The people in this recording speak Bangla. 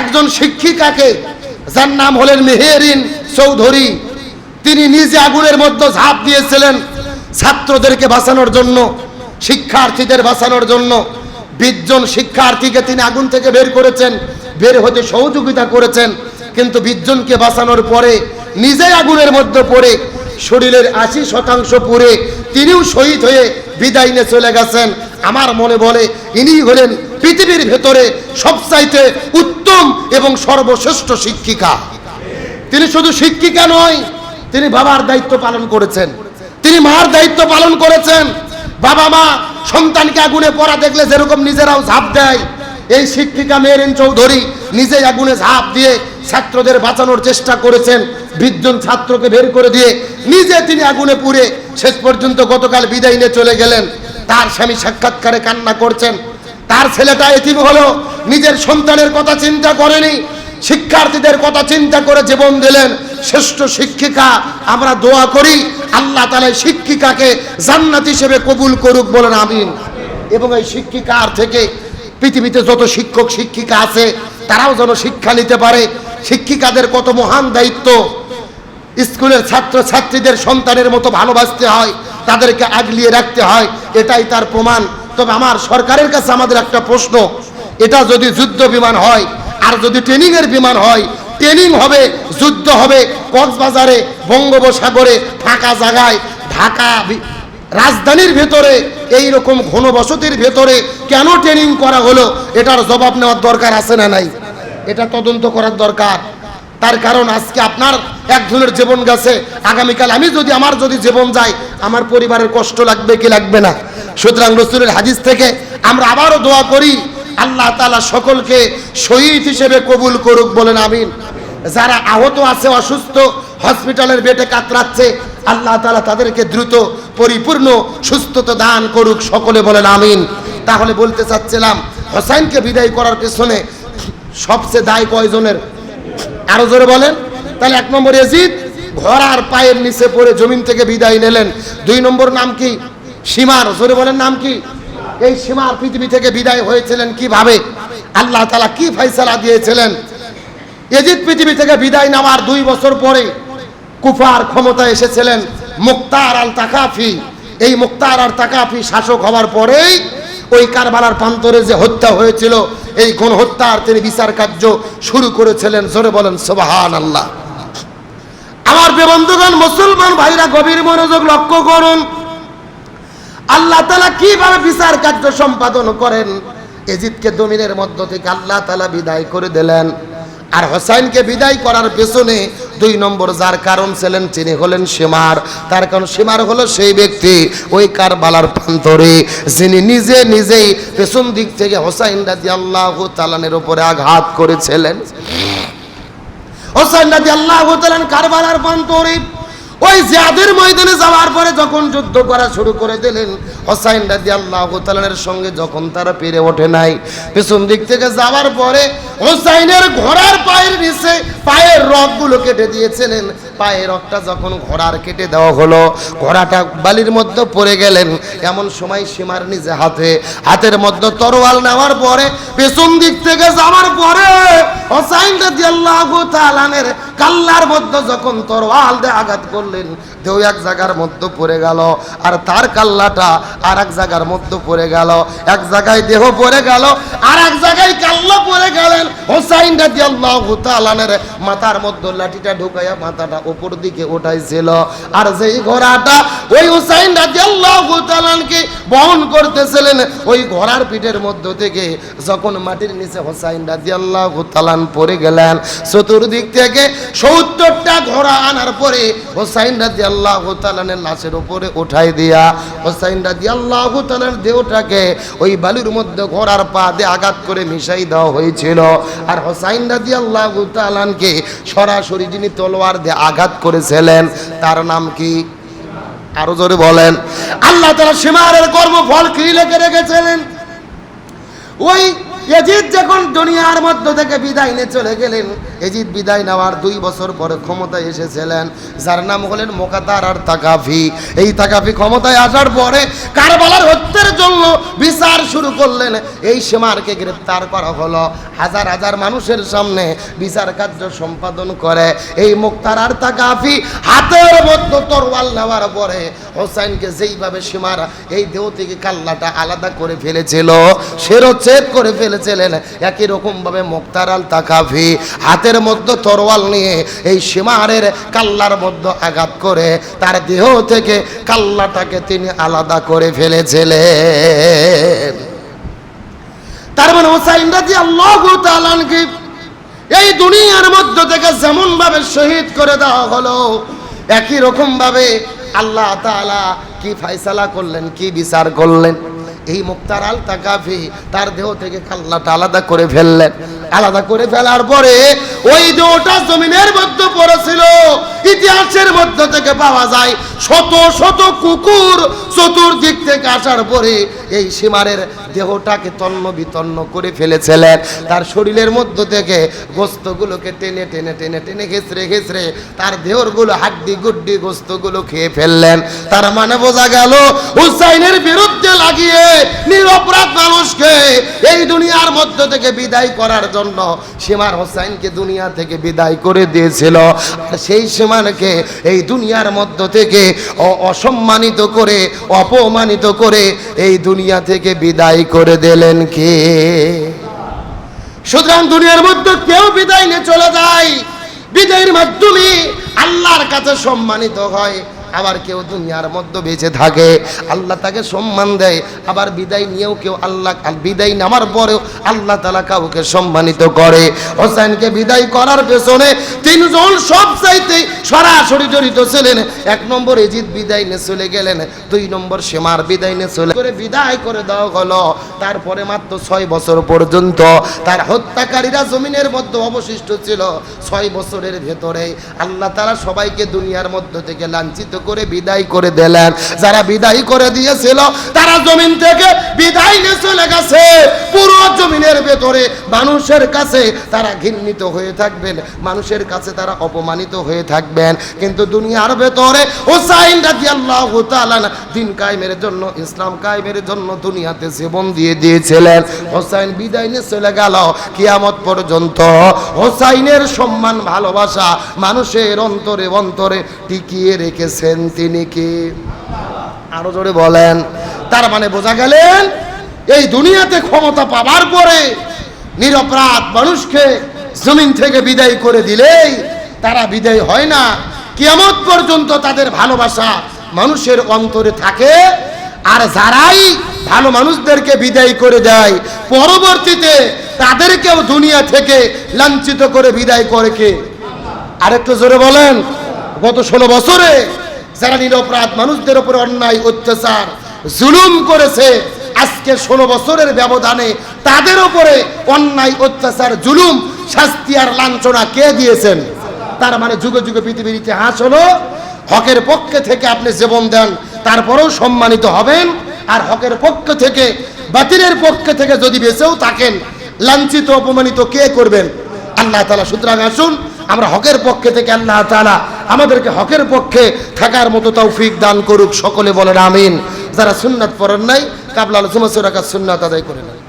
একজন শিক্ষিকাকে, যার নাম হলেন মেহেরিন চৌধুরী, তিনি নিজে আগুনের মধ্যে ঝাঁপ দিয়েছিলেন ছাত্রদেরকে বাঁচানোর জন্য, শিক্ষার্থীদের বাঁচানোর জন্য। বিশজন শিক্ষার্থীকে তিনি আগুন থেকে বের করেছেন, বের হতে সহযোগিতা করেছেন, কিন্তু বিশজনকে বাঁচানোর পরে, নিজেই আগুনের মধ্যে পড়ে, শরীরের আশি শতাংশ পুড়ে, তিনিও শহীদ হয়ে বিদায় নিয়ে চলে গেছেন। আমার মনে বলে, ইনি হলেন পৃথিবীর ভেতরে সবচাইতে উত্তম এবং সর্বশ্রেষ্ঠ শিক্ষিকা। তিনি শুধু শিক্ষিকা নয়, তিনি বাবার দায়িত্ব পালন করেছেন। তিনি মার দায়িত্ব পালন করেছেন। বাবা মা সন্তানকে আগুনে পড়া দেখলে যেরকম নিজেরাও ঝাঁপ দেয়। এই শিক্ষিকা মেরিন চৌধুরী নিজেই আগুনে ঝাঁপ দিয়ে ছাত্রদের বাঁচানোর চেষ্টা করেছেন। বিশজন ছাত্রকে বের করে দিয়ে নিজে তিনি আগুনে পুড়ে শেষ পর্যন্ত গতকাল বিদায় নিয়ে চলে গেলেন। তার স্বামী সাক্ষাৎকারে কান্না করছেন। তার ছেলেটা এতিম হলো, নিজের সন্তানের কথা চিন্তা করেনি, শিক্ষার্থীদের কথা চিন্তা করে জীবন দিলেন। শ্রেষ্ঠ শিক্ষিকা, আমরা দোয়া করি, আল্লাহ তালা শিক্ষিকাকে জান্নাত হিসেবে কবুল করুক বলেন, আমিন। এবং এই শিক্ষিকার থেকে পৃথিবীতে যত শিক্ষক, শিক্ষিকা আছে, তারাও যেন শিক্ষা নিতে পারে। শিক্ষিকাদের কত মহান দায়িত্ব। স্কুলের ছাত্র ছাত্রীদের সন্তানের মতো ভালোবাসতে হয়। তাদেরকে আগলিয়ে রাখতে হয়, এটাই তার প্রমাণ। তবে আমার সরকারের কাছে আমাদের একটা প্রশ্ন, এটা যদি যুদ্ধ বিমান হয়, আর যদি ট্রেনিং এর বিমান হয়, ট্রেনিং হবে, যুদ্ধ হবে, কক্সবাজারে, বঙ্গোপসাগরে, ফাঁকা জায়গায়, ঢাকা রাজধানীর ভেতরে এই রকম ঘনবসতির ভেতরে কেন ট্রেনিং করা হলো, এটার জবাব নেওয়ার দরকার আছে না নাই? এটা তদন্ত করার দরকার। তার কারণ আজকে আপনার একজনের জীবন গেছে। আগামীকাল আমি যদি আমার যদি জীবন যাই আমার পরিবারের কষ্ট লাগবে কি লাগবে না? সুতরাং রসুলের হাদিস থেকে আমরা আবারও দোয়া করি, আল্লাহ তালা সকলকে শহীদ হিসেবে কবুল করুক বলেন, আমিন। যারা আহত আছে, অসুস্থ, হসপিটালের বেটে কাতরাচ্ছে, আল্লাহ তালা তাদেরকে দ্রুত পরিপূর্ণ সুস্থতা দান করুক সকলে বলেন, আমিন। তাহলে বলতে চাচ্ছিলাম, হোসাইনকে বিদায় করার পেছনে সবচেয়ে দায় কয়জনের? আরও জোরে বলেন। তাহলে এক নম্বর এজিদ ঘোড়ার পায়ের নিচে পড়ে জমিন থেকে বিদায় নিলেন। দুই নম্বর নাম কি? সীমার। জোরে বলেন নাম কি? এই সীমার পৃথিবী থেকে বিদায় হয়েছিলেন কীভাবে? আল্লাহ তালা কি ফয়সালা দিয়েছিলেন? এজিদ পৃথিবী থেকে বিদায় নেওয়ার দুই বছর পরে কুফার ক্ষমতা এসেছিলেন মুক্তার আল তাকাফি এই মুক্তার আর তাকাফি শাসক হওয়ার পরেই ওই কারবালার প্রান্তরে যে হত্যা হয়েছিল এই গণ হত্যার তিনি বিচার কার্য শুরু করেছিলেন। জোরে বলেন সোবাহান আল্লাহ আমার বেবন্ধুগণ মুসলমান ভাইরা, গভীর মনোযোগ লক্ষ্য করুন। আল্লাহ তালা কীভাবে বিচার কার্য সম্পাদন করেন? এজিদকে দমিনের মধ্য থেকে আল্লাহ তালা বিদায় করে দিলেন। আর হোসাইনকে বিদায় করার পেছনে দুই নম্বর যার কারণ ছিলেন, তিনি হলেন সীমার। তার কারণ সীমার হলো সেই ব্যক্তি, ওই কারবালার প্রান্তরে যিনি নিজে নিজেই পেছন দিক থেকে হোসাইন রাজি আল্লাহ তালানের উপরে আঘাত করেছিলেন। হোসাইন রাজি আল্লাহ তালান কারবালার প্রান্তরে ওই জিয়াদের ময়দানে যাওয়ার পরে যখন যুদ্ধ করা শুরু করে দিলেন, হোসাইন রাজি আল্লাহ তালানের সঙ্গে যখন তারা পেরে ওঠে নাই, পেছন দিক থেকে যাওয়ার পরে হোসাইনের ঘোড়ার পায়ের নিচে, পায়ের রগগুলো কেটে দিয়েছিলেন, পায়ের রগটা যখন ঘোড়ার কেটে দেওয়া হলো, ঘোড়াটা বালির মধ্যে পড়ে গেলেন। এমন সময় সীমার নিজে হাতে, হাতের মধ্যে তরোয়াল নেওয়ার পরে, পেছন দিক থেকে যাওয়ার পরে কাল্লার মধ্যে যখন তরোয়াল দিয়ে আঘাত করলেন দেও এক জায়গার মধ্যে পড়ে গেল, আর তার কাল্লাটা আর এক জায়গার মধ্যে পড়ে গেল। এক জায়গায় দেহ পড়ে গেল আর এক জায়গায় কাল্লা পড়ে গেলেন হোসাইন রাজি আল্লাহ তালানের মাথার মধ্যে লাঠিটা ঢুকাইয়া মাথাটা উপর দিকে উঠাইছিল। আর যেই ঘোড়াটা ওই হোসাইন রাজি আল্লাহ তালানকে বহন করতেছিলেন, ওই ঘোড়ার পিঠের মধ্য থেকে যখন মাটির নিচে হোসাইন রাজি আল্লাহ পড়ে গেলেন, চতুর্দিক থেকে সত্তরটা ঘোড়া আনার পরে হোসাইন রাজি আল্লাহ লাশের উপরে উঠাই দিয়া হোসাইন রাজি আল্লাহ তালার দেহটাকে ওই বালুর মধ্যে ঘোড়ার পা দিয়ে আঘাত করে মিশাই দেওয়া হয়েছিল। আর হোসাইন রাজি আল্লাহ তালানকে সরাসরি যিনি তলোয়ার দিয়ে আঘাত করেছিলেন, তার নাম কি? আরও জোরে বলেন। আল্লাহ তারা সীমারের কর্মফল কি লেখে রেখেছিলেন? ওই যখন দুনিয়ার মধ্য থেকে বিদায় নিয়ে চলে গেলেন এজিদ বিদায় নেওয়ার দুই বছর পরে ক্ষমতায় এসেছিলেন, যার নাম হলেন মোকাতার আর তাকাফি। এই তাকাফি ক্ষমতায় আসার পরে কারবালার হত্যার জন্য বিচার শুরু করলেন। এই সীমারকে গ্রেপ্তার করা হলো। হাজার হাজার মানুষের সামনে বিচার কার্য সম্পাদন করে। এই মুক্তার আর তাকাফি হাতের মধ্যে তরোয়াল নেওয়ার পরে হোসাইনকে যেইভাবে সীমার এই দেহ থেকে কাল্লাটা আলাদা করে ফেলেছিল সেরোচ্ছেদ করে ফেলেছিলেন। একই রকম ভাবে মুক্তার আল তাকাফি হাতের মধ্যে তরোয়াল নিয়ে এই সীমারের কাল্লার মধ্যে আঘাত করে, তার দেহ থেকে কাল্লাটাকে তিনি আলাদা করে ফেলেছিলেন। তার মানে হোসাইন রাজি আল্লাহ এই দুনিয়ার মধ্য থেকে যেমন ভাবে শহীদ করে দেওয়া হলো, একই রকম ভাবে আল্লাহ তাআলা কি ফাইসালা করলেন, কি বিচার করলেন? এই মুক্তার আল তাকাফি তার দেহ থেকে কাল্লাটা আলাদা করে ফেললেন। আলাদা করে ফেলার পরে ওই দেহটা জমিনের মধ্যে পড়েছিল। ইতিহাসের মধ্য থেকে পাওয়া যায় শত শত কুকুর চতুর্দিক থেকে আসার পরে এই সীমারের দেহটাকে তন্ন বিতন্ন করে ফেলেছিলেন। তার শরীরের মধ্য থেকে গোস্তগুলোকে টেনে টেনে টেনে টেনে ঘেসরে ঘেসরে তার দেহরগুলো হাড্ডি গুড্ডি গোস্তগুলো খেয়ে ফেললেন। তার মানে বোঝা গেল হুসাইনের বিরুদ্ধে লাগিয়ে নিরপরাধ মানুষকে এই দুনিয়ার মধ্য থেকে বিদায় করার জন্য সীমার হোসাইনকে দুনিয়া থেকে বিদায় করে দিয়েছিল। আর সেই সীমানকে এই দুনিয়ার মধ্য থেকে অসম্মানিত করে, অপমানিত করে এই দুনিয়া থেকে বিদায় করে দিলেন কে? সুতরাং দুনিয়ার মধ্যে কেউ বিদায় নিয়ে চলে যায়। বিদায়ের মাধ্যমে আল্লাহর কাছে সম্মানিত হয়। আবার কেউ দুনিয়ার মধ্যে বেঁচে থাকে। আল্লাহ তাকে সম্মান দেয়, আবার বিদায় নিয়েও কেউ আল্লাহ বিদায় নামার পরেও আল্লাহ তালা কাউকে সম্মানিত করে। হোসেনকে বিদায় করার পেছনে তিনজন সব চাইতে সরাসরি জড়িত ছিলেন। এক নম্বর এজিদ বিদায় নিয়ে চলে গেলেন, দুই নম্বর সীমার বিদায় নিয়ে চলে করে বিদায় করে দেওয়া হলো। তারপরে মাত্র ছয় বছর পর্যন্ত তার হত্যাকারীরা জমিনের মধ্যে অবশিষ্ট ছিল। ছয় বছরের ভেতরে আল্লাহ তারা সবাইকে দুনিয়ার মধ্য থেকে লাঞ্ছিত করে বিদায় করে দিলেন। যারা বিদায় করে দিয়েছিল, তারা জমিন থেকে বিদায় নিয়ে চলে গেছে। পুরো জমিনের ভেতরে মানুষের কাছে তারা ঘৃণিত হয়ে থাকবেন, মানুষের কাছে তারা অপমানিত হয়ে থাকবেন। কিন্তু দুনিয়ার ভেতরে হোসাইন রাদিয়াল্লাহু তাআলা দিন কায়েমের জন্য, ইসলাম কায়েমের জন্য দুনিয়াতে জীবন দিয়ে দিয়েছিলেন। হোসাইন বিদায় নিয়ে চলে গেল, কিয়ামত পর্যন্ত হোসাইনের সম্মান, ভালোবাসা মানুষের অন্তরে অন্তরে টিকিয়ে রেখেছেন তিনি কি? আরও জোরে বলেন। তার মানে বোঝা গেলেন, এই দুনিয়াতে ক্ষমতা পাবার পরে নিরপরাধ মানুষকে জমিন থেকে বিদায় করে দিলেই তারা বিদায় হয় না। কিয়ামত পর্যন্ত তাদের ভালোবাসা মানুষের অন্তরে থাকে, আর যারাই ভালো মানুষদেরকে বিদায় করে দেয়, পরবর্তীতে তাদেরকেও দুনিয়া থেকে লাঞ্ছিত করে বিদায় করে কে? আরেকটু জোরে বলেন, গত ষোলো বছরে যারা নিরপরাধ মানুষদের উপরে অন্যায়, অত্যাচার, জুলুম করেছে, আজকে ষোলো বছরের ব্যবধানে তাদের উপরে অন্যায়, অত্যাচার, জুলুম, শাস্তি আর লাঞ্ছনা কে দিয়েছেন? তার মানে যুগে যুগে পৃথিবীর ইতিহাস হলো, হকের পক্ষে থেকে আপনি জীবন দেন, তারপরেও সম্মানিত হবেন, আর হকের পক্ষ থেকে, বাতিলের পক্ষে থেকে যদি বেঁচেও থাকেন, লাঞ্ছিত, অপমানিত কে করবেন? আল্লাহ তালা সুতরাং আসুন আমরা হকের পক্ষে থেকে আল্লাহ তালা আমাদেরকে হকের পক্ষে থাকার মতো তৌফিক দান করুক, সকলে বলেন আমিন। যারা সুন্নাত পড়েন নাই কাবলাল সুরাকার সুন্নাত আদায় করে নেন।